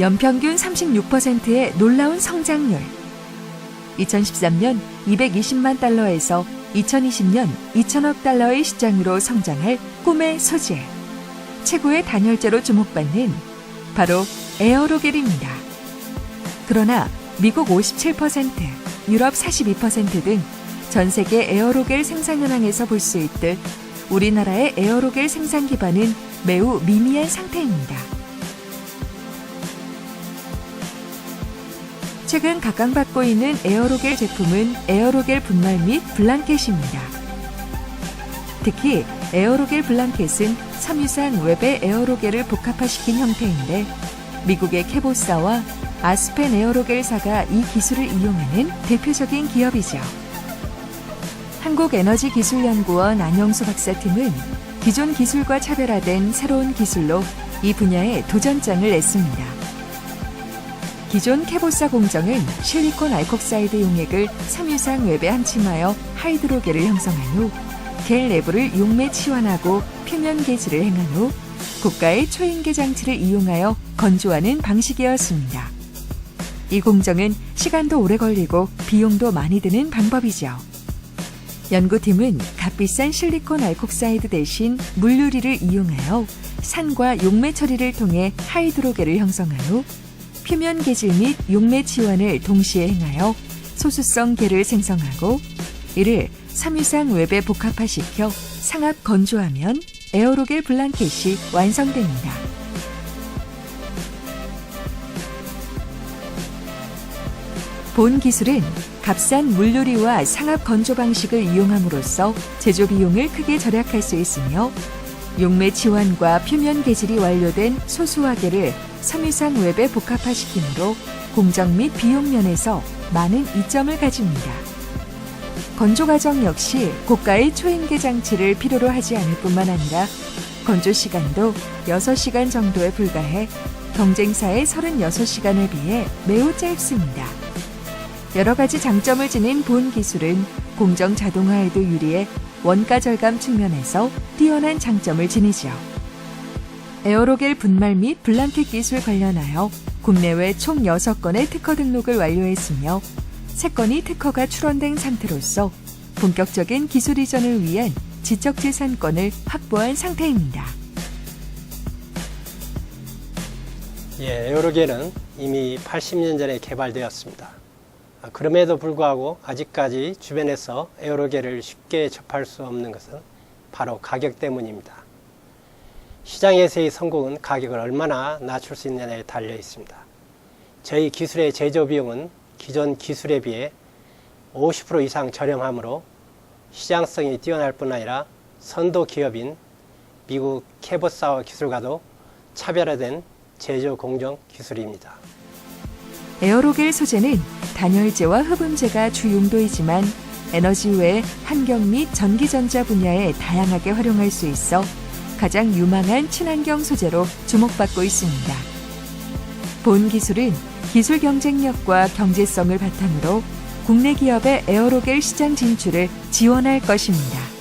연평균 36%의 놀라운 성장률. 2013년 220만 달러에서 2020년 2천억 달러의 시장으로 성장할 꿈의 소재. 최고의 단열재로 주목받는 바로 에어로겔입니다. 그러나 미국 57%, 유럽 42%등 전 세계 에어로겔 생산 현황에서 볼 수 있듯 우리나라의 에어로겔 생산 기반은 매우 미미한 상태입니다. 최근 각광받고 있는 에어로겔 제품은 에어로겔 분말 및 블랑켓입니다. 특히 에어로겔 블랑켓은 섬유상 웹의 에어로겔을 복합화시킨 형태인데 미국의 캐보사와 아스펜 에어로겔사가 이 기술을 이용하는 대표적인 기업이죠. 한국에너지기술연구원 안영수 박사팀은 기존 기술과 차별화된 새로운 기술로 이 분야에 도전장을 냈습니다. 기존 캐보사 공정은 실리콘 알콕사이드 용액을 섬유상 웹에 한침하여 하이드로겔을 형성한 후 겔 내부를 용매 치환하고 표면 개질을 행한 후 고가의 초인계 장치를 이용하여 건조하는 방식이었습니다. 이 공정은 시간도 오래 걸리고 비용도 많이 드는 방법이죠. 연구팀은 값비싼 실리콘 알콕사이드 대신 물유리를 이용하여 산과 용매 처리를 통해 하이드로겔을 형성한 후 표면 개질 및 용매 치환을 동시에 행하여 소수성 겔을 생성하고 이를 섬유상 웹에 복합화시켜 상압 건조하면 에어로겔 블랑켓이 완성됩니다. 본 기술은 값싼 물요리와 상압 건조 방식을 이용함으로써 제조 비용을 크게 절약할 수 있으며 용매 치환과 표면 개질이 완료된 소수화계를 섬유상 웹에 복합화시키므로 공정 및 비용 면에서 많은 이점을 가집니다. 건조 과정 역시 고가의 초인계 장치를 필요로 하지 않을 뿐만 아니라 건조 시간도 6시간 정도에 불과해 경쟁사의 36시간에 비해 매우 짧습니다. 여러 가지 장점을 지닌 본 기술은 공정 자동화에도 유리해 원가 절감 측면에서 뛰어난 장점을 지니죠. 에어로겔 분말 및 블랑켓 기술 관련하여 국내외 총 6건의 특허 등록을 완료했으며 3건이 특허가 출원된 상태로서 본격적인 기술 이전을 위한 지적재산권을 확보한 상태입니다. 예, 에어로겔은 이미 80년 전에 개발되었습니다. 아, 그럼에도 불구하고 아직까지 주변에서 에어로겔을 쉽게 접할 수 없는 것은 바로 가격 때문입니다. 시장에서의 성공은 가격을 얼마나 낮출 수 있느냐에 달려 있습니다. 저희 기술의 제조 비용은 기존 기술에 비해 50% 이상 저렴하므로 시장성이 뛰어날 뿐 아니라 선도 기업인 미국 캐버사워 기술과도 차별화된 제조 공정 기술입니다. 에어로겔 소재는 단열재와 흡음재가 주 용도이지만 에너지 외 환경 및 전기전자 분야에 다양하게 활용할 수 있어 가장 유망한 친환경 소재로 주목받고 있습니다. 본 기술은 기술 경쟁력과 경제성을 바탕으로 국내 기업의 에어로겔 시장 진출을 지원할 것입니다.